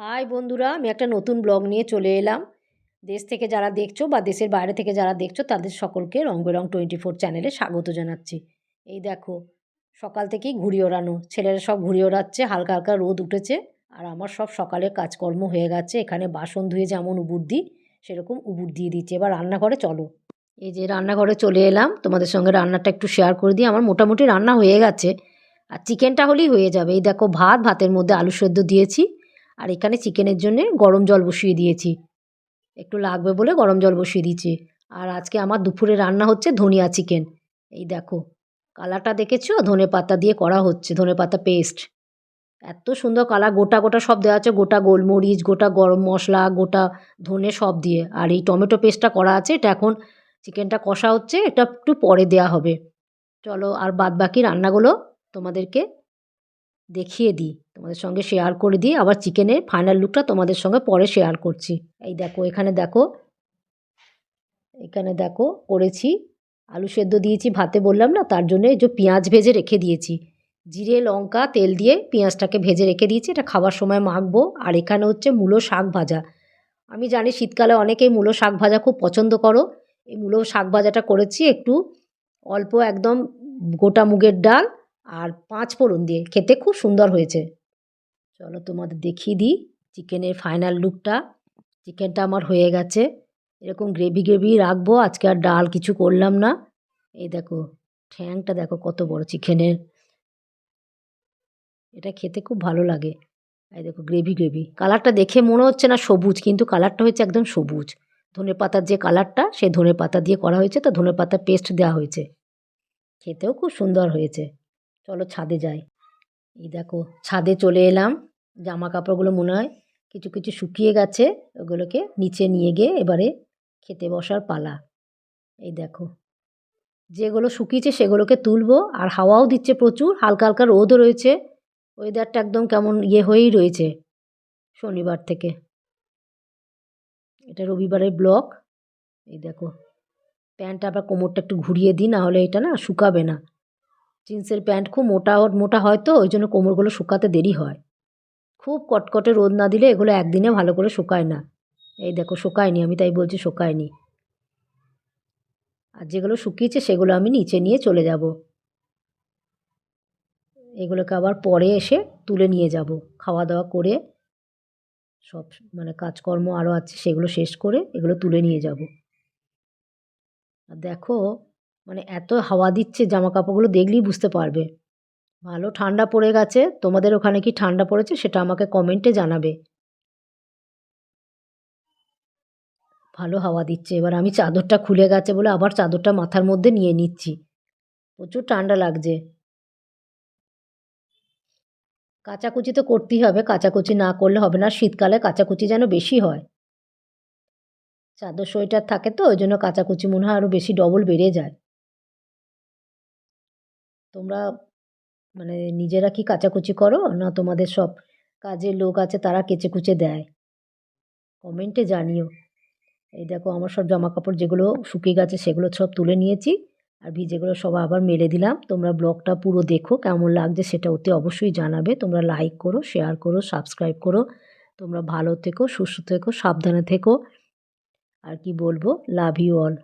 High বন্ধুরা, আমি একটা নতুন ব্লগ নিয়ে চলে এলাম। দেশ থেকে যারা দেখছ বা দেশের বাইরে থেকে যারা দেখছ, তাদের সকলকে রং বেরং টোয়েন্টি ফোর চ্যানেলে স্বাগত জানাচ্ছি। এই দেখো, সকাল থেকেই ঘুড়ি ওড়ানো, ছেলেরা সব ঘুড়ি ওড়াচ্ছে, হালকা হালকা রোদ উঠেছে, আর আমার সব সকালের কাজকর্ম হয়ে গেছে, এখানে বাসন ধুয়ে যেমন উবুর দিই, সেরকম উবুর দিয়ে দিচ্ছে। এবার রান্নাঘরে চলো। এই যে রান্নাঘরে চলে এলাম, তোমাদের সঙ্গে রান্নাটা একটু শেয়ার করে দিই। আমার মোটামুটি রান্না হয়ে গেছে, আর চিকেনটা হলেই হয়ে যাবে। এই দেখো, ভাত, ভাতের মধ্যে আলু সেদ্ধ দিয়েছি। আর এখানে চিকেনের জন্যে গরম জল বসিয়ে দিয়েছি। একটু লাগবে বলে গরম জল বসিয়ে দিয়েছি। আর আজকে আমার দুপুরে রান্না হচ্ছে ধনিয়া চিকেন। এই দেখো, কালারটা দেখেছ? ধনে পাতা দিয়ে করা হচ্ছে, ধনে পাতা পেস্ট। এত সুন্দর কালার, গোটা গোটা সব দেওয়া আছে। গোটা গোলমরিচ, গোটা গরম মশলা, গোটা ধনে সব দিয়ে। আর এই টমেটো পেস্টটা করা আছে, এটা এখন চিকেনটা কষা হচ্ছে, এটা একটু পরে দেওয়া হবে। চলো আর বাদ বাকি রান্নাগুলো তোমাদেরকে দেখিয়ে দিই। তোমাদের সঙ্গে শেয়ার করে দিই। আবার চিকেনের ফাইনাল লুকটা তোমাদের সঙ্গে পরে শেয়ার করছি। এই দেখো, এখানে দেখো এখানে দেখো, করেছি। আলু সেদ্ধ দিয়েছি, ভাতে বললাম না, তার জন্য যে পেঁয়াজ ভেজে রেখে দিয়েছি। জিরে, লঙ্কা, তেল দিয়ে পেঁয়াজটাকে ভেজে রেখে দিয়েছি। এটা খাবার সময় মাখবো। আর এখানে হচ্ছে মূলো শাক ভাজা। আমি জানি শীতকালে অনেকেই মূলো শাক ভাজা খুব পছন্দ করো। এই মূলো শাক ভাজাটা করেছি একটু অল্প একদম গোটা মুগের ডাল আর পাঁচ ফোড়ন দিয়ে। খেতে খুব সুন্দর হয়েছে। চলো তোমাদের দেখিয়ে দিই চিকেনের ফাইনাল লুকটা চিকেনটা আমার হয়ে গেছে। এরকম গ্রেভি গ্রেভি রাখব। আজকে আর ডাল কিছু করলাম না। এই দেখো, ঠ্যাংটা দেখো কত বড় চিকেনের। এটা খেতে খুব ভালো লাগে। এই দেখো গ্রেভি গ্রেভি কালারটা দেখে মনে হচ্ছে না সবুজ, কিন্তু কালারটা হয়েছে একদম সবুজ। ধনে পাতার যে কালারটা সে ধনে পাতা দিয়ে করা হয়েছে। তো ধনে পাতা পেস্ট দেওয়া হয়েছে। খেতেও খুব সুন্দর হয়েছে। চলো ছাদে যাই। এই দেখো, ছাদে চলে এলাম। জামা কাপড়গুলো মনে হয় কিছু কিছু শুকিয়ে গেছে, ওগুলোকে নিচে নিয়ে গিয়ে এবারে খেতে বসার পালা। এই দেখো, যেগুলো শুকিয়েছে সেগুলোকে তুলবো, আর হাওয়াও দিচ্ছে প্রচুর, হালকা হালকা রোদও রয়েছে। ওয়েদারটা একদম কেমন ইয়ে হয়েই রয়েছে শনিবার থেকে। এটা রবিবারের ব্লক এই দেখো, প্যান্টটা আবার কোমরটা একটু ঘুরিয়ে দিই, না হলে এটা না শুকাবে না। জিন্সের প্যান্ট খুব মোটা মোটা হয় তো, ওই জন্য কোমরগুলো শুকাতে দেরি হয়। খুব কটকটে রোদ না দিলে এগুলো একদিনে ভালো করে শুকায় না। এই দেখো, শুকায়নি, আমি তাই বলছি শুকায়নি। আর যেগুলো শুকিয়েছে সেগুলো আমি নিচে নিয়ে চলে যাব। এগুলোকে আবার পরে এসে তুলে নিয়ে যাব। খাওয়া দাওয়া করে সব মানে কাজকর্ম আরও আছে সেগুলো শেষ করে এগুলো তুলে নিয়ে যাব। আর দেখো মানে এত হাওয়া দিচ্ছে জামা কাপড়গুলো দেখলেই বুঝতে পারবে। ভালো ঠান্ডা পড়ে গেছে, তোমাদের ওখানে কি ঠান্ডা পড়েছে সেটা আমাকে কমেন্টে জানাবে। ভালো হাওয়া দিচ্ছে, এবার আমি চাদরটা খুলে গেছে বলে আবার চাদরটা মাথার মধ্যে নিয়ে নিচ্ছি। প্রচুর ঠান্ডা লাগছে। কাচাকুচি তো করতেই হবে, কাচাকুচি না করলে হবে না, শীতকালে কাচাকুচি যেন বেশি হয়। চাদর সোয়েটার থাকে তো, ওই জন্য কাচাকুচি মনে হয় আরও বেশি ডবল বেড়ে যায়। তোমরা মানে নিজেরা কি কাচাকুচি করো? না তোমাদের সব কাজের লোক আছে তারা কেচে কুচে দেয়? কমেন্টে জানিও। এই দেখো আমার সব জামা কাপড় যেগুলো শুকিয়ে গেছে সেগুলো সব তুলে নিয়েছি আর ভিজেগুলো সব আবার মেলে দিলাম। তোমরা ব্লগটা পুরো দেখো, কেমন লাগছে সেটা অতি অবশ্যই জানাবে। তোমরা লাইক করো শেয়ার করো সাবস্ক্রাইব করো। তোমরা ভালো থেকো, সুস্থ থেকো, সাবধানে থেকো। আর কি বলব? Love you all